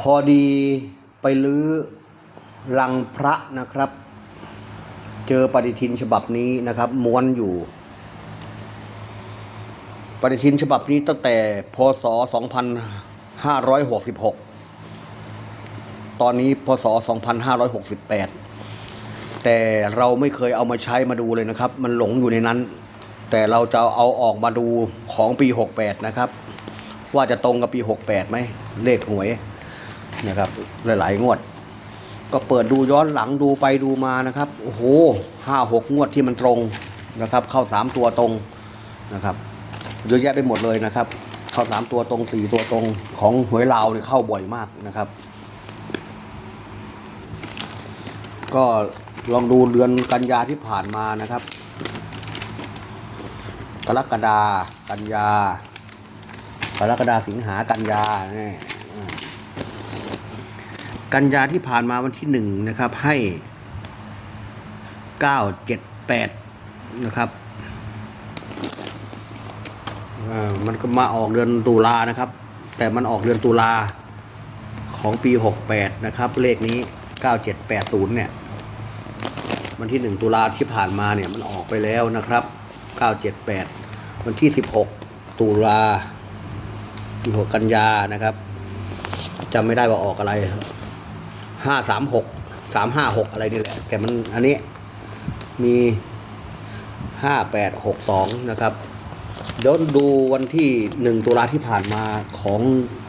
พอดีไปลื้อลังพระนะครับ เจอปฏิทินฉบับนี้นะครับ ม้วนอยู่ ปฏิทินฉบับนี้ตั้งแต่พศ 2566 ตอนนี้พศ 2568 แต่เราไม่เคยเอามาใช้มาดูเลยนะครับ มันหลงอยู่ในนั้น แต่เราจะเอาออกมาดูของปี 68 นะครับ ว่าจะตรงกับปี 68ไหมเลขหวย นะครับ หลายๆ งวด ก็เปิดดูย้อนหลังดูไปดูมานะครับโอ้โหห้าหกงวดที่มันตรงนะครับ เข้าสามตัวตรงนะครับเยอะแยะไปหมดเลยนะครับ เข้าสามตัวตรงสี่ตัวตรงของหวยลาวเนี่ยเข้าบ่อยมากนะครับ ก็ลองดูเดือนกันยาที่ผ่านมานะครับ กรกฎากันยากรกฎาสิงหากันยาเนี่ย กันยาที่ผ่านมาวันที่หนึ่งนะครับให้เก้าเจ็ดแปดนะครับมันก็มาออกเดือนตุลานะครับ แต่มันออกเดือนตุลาของปีหกแปดนะครับ เลขนี้เก้าเจ็ดแปดศูนย์เนี่ยวันที่หนึ่งตุลาที่ผ่านมาเนี่ยมันออกไปแล้วนะครับเก้าเจ็ดแปดวันที่สิบหกตุลาสิบหกกันยานะครับจำไม่ได้ว่าออกอะไร ห้าสามหกสามห้าหกอะไรนี่แหละ แต่มันอันนี้มีห้าแปดหกสองนะครับเดี๋ยวดูวันที่หนึ่งตุลาที่ผ่านมาของ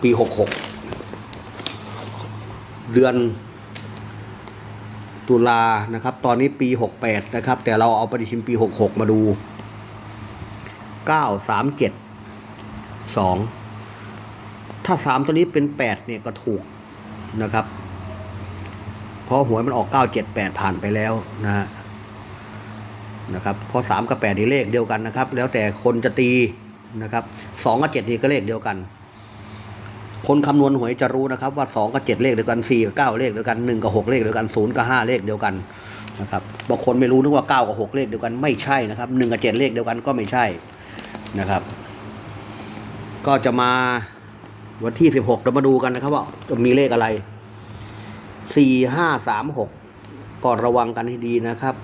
ปีหกหกเดือนตุลานะครับ ตอนนี้ปี 68 นะครับ แต่เราเอาปฏิทินปี 66 มาดู 9 3 7 2 ถ้า 3 ตัวนี้เป็น 8 เนี่ยก็ถูกนะครับ เพราะหวยมันออก9 7 8ผ่านไปแล้วนะฮะนะครับเพราะ3กับ8นี่เลขเดียวกันนะครับ แล้วแต่คนจะตีนะครับ2กับ7นี่ก็เลขเดียวกัน คนคำนวณหวยจะรู้นะครับ ว่าสองกับเจ็ดเลขเดียวกันสี่กับเก้าเลขเดียวกันหนึ่งกับหกเลขเดียวกันศูนย์กับห้าเลขเดียวกันนะครับบางคนไม่รู้นึกว่าเก้ากับหกเลขเดียวกันไม่ใช่นะครับหนึ่งกับเจ็ดเลขเดียวกันก็ไม่ใช่นะครับ ก็จะมาวันที่สิบหกเรามาดูกันนะครับ ว่าจะมีเลขอะไร สี่ห้าสามหกก็ระวังกันให้ดีนะครับ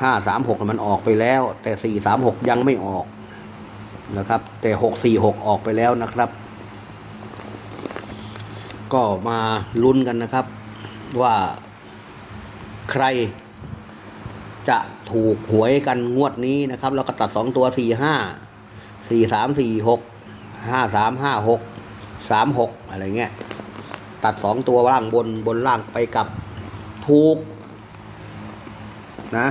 ห้าสามหกมันออกไปแล้ว แต่สี่สามหกยังไม่ออกนะครับ แต่หกสี่หกออกไปแล้วนะครับ ก็มาลุ้นกันนะครับ ว่าใครจะถูกหวยกันงวดนี้นะครับ แล้วก็ตัดสองตัวสี่ห้าสี่สามสี่หกห้าสามห้าหกสามหกอะไรเงี้ย ตัดสองตัวล่างบนบนล่างไปกับถูกนะ